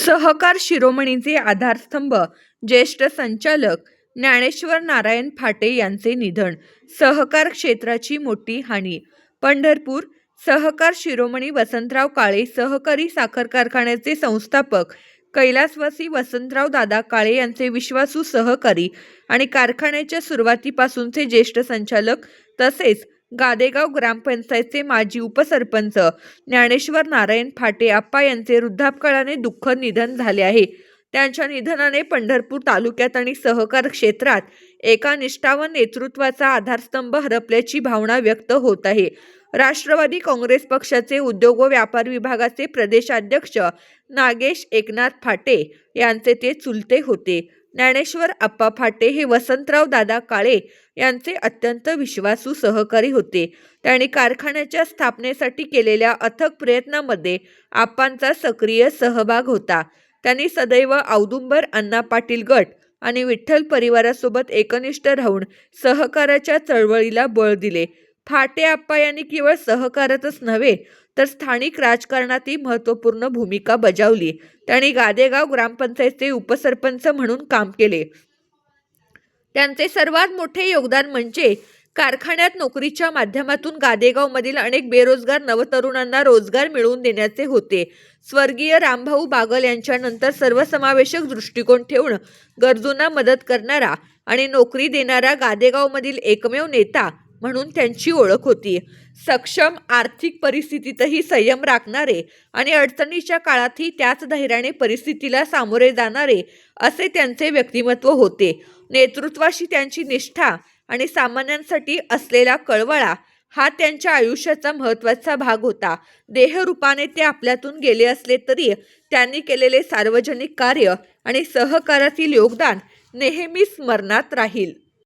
सहकार शिरोमणीचे आधारस्तंभ ज्येष्ठ संचालक ज्ञानेश्वर नारायण फाटे यांचे निधन सहकार क्षेत्राची मोठी हानी पंढरपूर सहकार शिरोमणी वसंतराव काळे सहकारी साखर कारखान्याचे संस्थापक कैलासवासी वसंतराव दादा काळे यांचे विश्वासू सहकारी आणि कारखान्याच्या सुरुवातीपासूनचे ज्येष्ठ संचालक तसेच गादेगाव ग्रामपंचायतचे माजी उपसरपंच ज्ञानेश्वर नारायण फाटे आप्पा यांचे वृद्धापकाळाने दुःख निधन झाले आहे. त्यांच्या निधनाने पंढरपूर तालुक्यात आणि सहकार क्षेत्रात एका निष्ठावान नेतृत्वाचा आधारस्तंभ हरपल्याची भावना व्यक्त होत आहे. राष्ट्रवादी काँग्रेस पक्षाचे उद्योग व व्यापार विभागाचे प्रदेशाध्यक्ष नागेश एकनाथ फाटे यांचे ते चुलते होते. ज्ञानेश्वर आप्पा फाटे हे वसंतराव दादा काळे यांचे अत्यंत विश्वासू सहकारी होते. त्यांनी कारखान्याच्या स्थापनेसाठी केलेल्या अथक प्रयत्नामध्ये आप्पांचा सक्रिय सहभाग होता. त्यांनी सदैव औदुंबर अण्णा पाटील गट आणि विठ्ठल परिवारासोबत एकनिष्ठ राहून सहकाराच्या चळवळीला बळ दिले. फाटे आप्पा यांनी केवळ सहकारातच नव्हे तर स्थानिक राजकारणातही महत्त्वपूर्ण भूमिका बजावली. त्यांनी गादेगाव ग्रामपंचायतचे उपसरपंच म्हणून काम केले. त्यांचे सर्वात मोठे योगदान म्हणजे कारखान्यात नोकरीच्या माध्यमातून गादेगावमधील अनेक बेरोजगार नवतरुणांना रोजगार मिळवून देण्याचे होते. स्वर्गीय रामभाऊ बागल यांच्यानंतर सर्वसमावेशक दृष्टिकोन ठेवून गरजूंना मदत करणारा आणि नोकरी देणारा गादेगावमधील एकमेव नेता म्हणून त्यांची ओळख होती. सक्षम आर्थिक परिस्थितीतही संयम राखणारे आणि अडचणीच्या काळातही त्याच धैर्याने परिस्थितीला सामोरे जाणारे असे त्यांचे व्यक्तिमत्व होते. नेतृत्वाशी त्यांची निष्ठा आणि सामान्यांसाठी असलेला कळवळा हा त्यांच्या आयुष्याचा महत्त्वाचा भाग होता. देहरूपाने ते आपल्यातून गेले असले तरी त्यांनी केलेले सार्वजनिक कार्य आणि सहकारातील योगदान नेहमी स्मरणात राहील.